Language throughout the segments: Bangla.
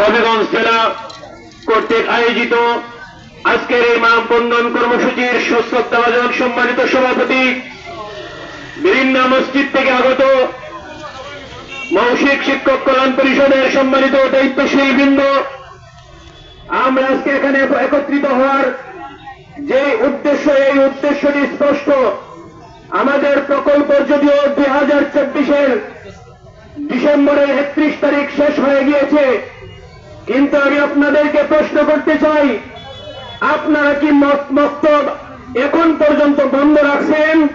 হবিগঞ্জ জেলা কর্তৃক আয়োজিত আজকের এই মানববন্ধন কর্মসূচির সুশ্রদ্ধাভাজন সম্মানিত সভাপতি বিভিন্ন মসজিদ থেকে আগত মৌসিক শিক্ষক কল্যাণ পরিষদের সম্মানিত দায়িত্বশীল বৃন্দ, আমরা আজকে এখানে একত্রিত হওয়ার যে উদ্দেশ্য, এই উদ্দেশ্যটি স্পষ্ট। আমাদের প্রকল্প যদিও দুই হাজার চব্বিশের ডিসেম্বরের একত্রিশ তারিখ শেষ হয়ে গিয়েছে কিন্তু আমি আপনাদেরকে প্রশ্ন করতে চাই, আপনারা কি মত মক্তব এখন পর্যন্ত বন্ধ রাখছেন?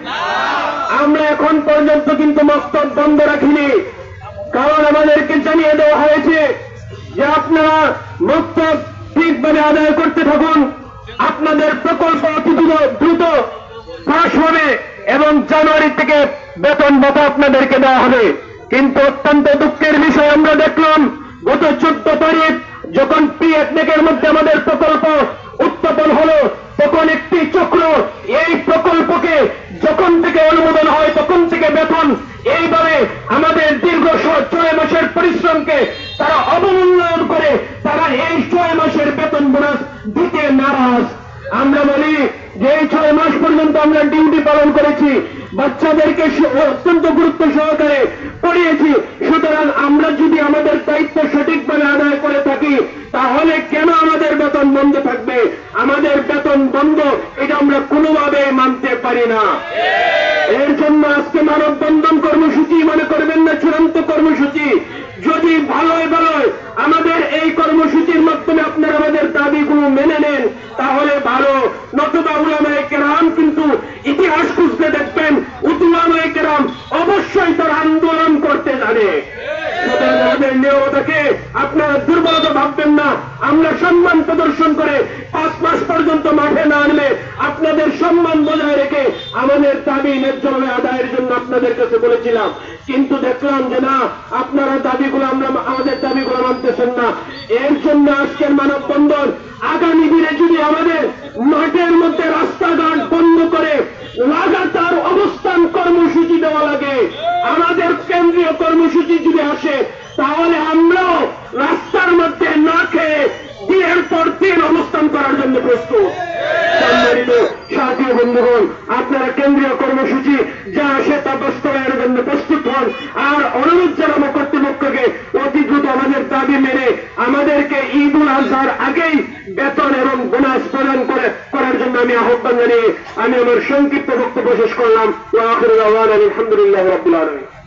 আমরা এখন পর্যন্ত কিন্তু মক্তব বন্ধ রাখিনি। কারণ আমাদেরকে জানিয়ে দেওয়া হয়েছে যে আপনারা মক্তব ঠিকভাবে আদায় করতে থাকুন। আপনাদের প্রকল্প অতি দ্রুত- দ্রুত পাশ হবে এবং জানুয়ারি থেকে বেতন ভাতা আপনাদেরকে দেওয়া হবে। কিন্তু অত্যন্ত দুঃখের বিষয় আমরা দেখলাম, গত চোদ্দ তারিখ যখন পিএফনেকের মধ্যে আমাদের আমরা ডিউটি পালন করেছি। বাচ্চাদেরকে অত্যন্ত গুরুত্ব সহকারে পড়িয়েছি। সুতরাং আমরা যদি আমাদের দায়িত্ব সঠিকভাবে আদায় করে থাকি, তাহলে কেন আমাদের বেতন বন্ধ থাকবে? আমাদের বেতন বন্ধ, এটা আমরা কোনোভাবে মানতে পারি না। এর জন্য আজকে মানববন্ধন কর্মসূচি মনে করবেন না, চূড়ান্ত কর্মসূচি। যদি ভালোই ভালোই আমাদের এই কর্মসূচির মাধ্যমে আপনারা আমাদের অবশ্যই আন্দোলন করতে জানে সুতরাং আপনারা দুর্বলতা ভাববেন না। আমরা সম্মান প্রদর্শন করে পাঁচ মাস পর্যন্ত মাঠে না আনলে আপনাদের সম্মান বজায় রেখে আমাদের দাবি ন্যায্যভাবে আদায়ের জন্য আপনাদের কাছে বলেছিলাম। কিন্তু দেখলাম যে না, আপনারা দাবিগুলো আমরা, আমাদের দাবিগুলো মানতেছেন না। এর জন্য আজকের মানববন্ধন আগামী দিনে যদি আমাদের সাথী বন্ধুগণ, আপনারা কেন্দ্রীয় কর্মসূচি, যা আসে তা বাস্তবায়নের জন্য প্রস্তুত হন। আর অনুরোধ জানাব কর্তৃপক্ষকে, অতি দ্রুত আমাদের দাবি মেনে আমাদেরকে ঈদ উল আজহার আগেই বেতন এবং বোনাস প্রদান করে, করার জন্য আমি আহ্বান জানিয়ে, আমি আমার সংক্ষিপ্ত বক্তব্য শেষ করলাম। আলহামদুলিল্লাহ রাব্বিল আলামিন।